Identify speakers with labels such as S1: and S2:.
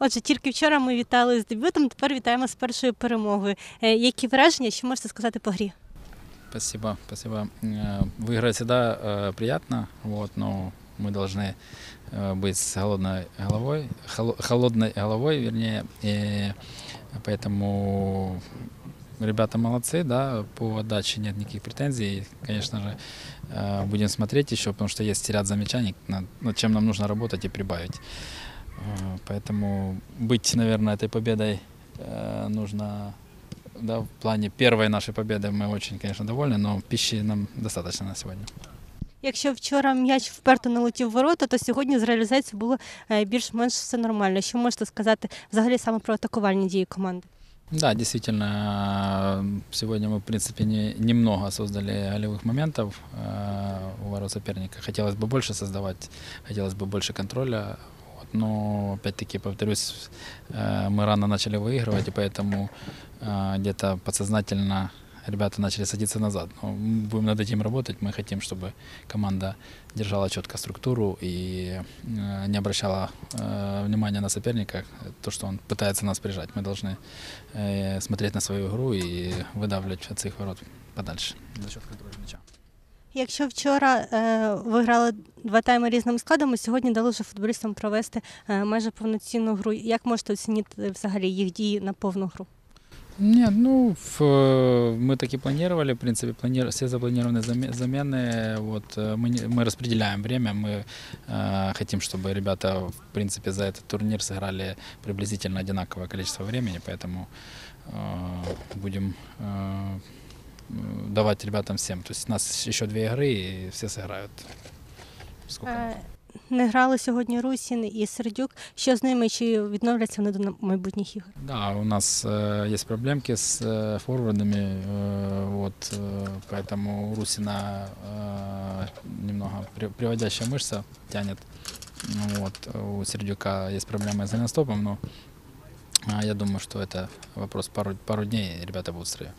S1: Отже, тільки вчора ми вітали з дебютом, тепер вітаємо з першою перемогою. Е, Які враження, що можете сказати по грі?
S2: Спасибо, спасибо. Э, Выиграть всегда э, приятно, вот, но мы должны э, быть с голодной головой, холо- холодной головой, вернее, и поэтому ребята молодцы, да, по отдаче нет никаких претензий. Конечно же, э, будем смотреть еще, потому что есть ряд замечаний, над, над чем нам нужно работать и прибавить. Э, Поэтому быть, наверное, этой победой э, нужно да, в плане первой нашей победы мы очень, конечно, довольны, но пищи нам достаточно на сегодня.
S1: Якщо вчора м'яч вперто не летів в ворота, то сьогодні з реалізацією було е, більш-менш все нормально. Що можете сказати взагалі саме про атакувальні дії команди?
S2: Да, действительно, э, сегодня мы, в принципе, не, немного создали голевых моментов э, у ворот соперника. Хотелось бы больше создавать, хотелось бы больше контроля. Вот, но, опять-таки, повторюсь, э, мы рано начали выигрывать, и поэтому э, где-то подсознательно ребята начали садиться назад. Но мы будем над этим работать. Мы хотим, чтобы команда держала четко структуру и э, не обращала э, внимания на соперника, то, что он пытается нас прижать. Мы должны э, смотреть на свою игру и выдавливать от своих ворот подальше за счет контроля мяча.
S1: Якщо вчора е, ви грали два тайми різними складами, сьогодні дали вже футболістам провести е, майже повноцінну гру. Як можете оцінити взагалі їх дії на повну гру?
S2: Нет, ну, в, э, мы так и планировали, в принципе, планир... все запланированные заме- замены, вот, э, мы, не- мы распределяем время, мы э, хотим, чтобы ребята, в принципе, за этот турнир сыграли приблизительно одинаковое количество времени, поэтому э, будем э, м, давать ребятам всем. То есть у нас еще две игры, и все сыграют. Сколько
S1: Е,
S2: нужно.
S1: не грали сьогодні Русін і Сердюк. Що з ними? Чи відновляться вони до майбутніх ігор?
S2: Да, у нас э, есть проблемки с э, форвардами, э, вот, э, поэтому у Русина э, немного при- приводящая мышца тянет. Ну Вот, у Сердюка есть проблемы с голеностопом, но э, я думаю, что это вопрос пару, пару дней, и ребята будут в строю.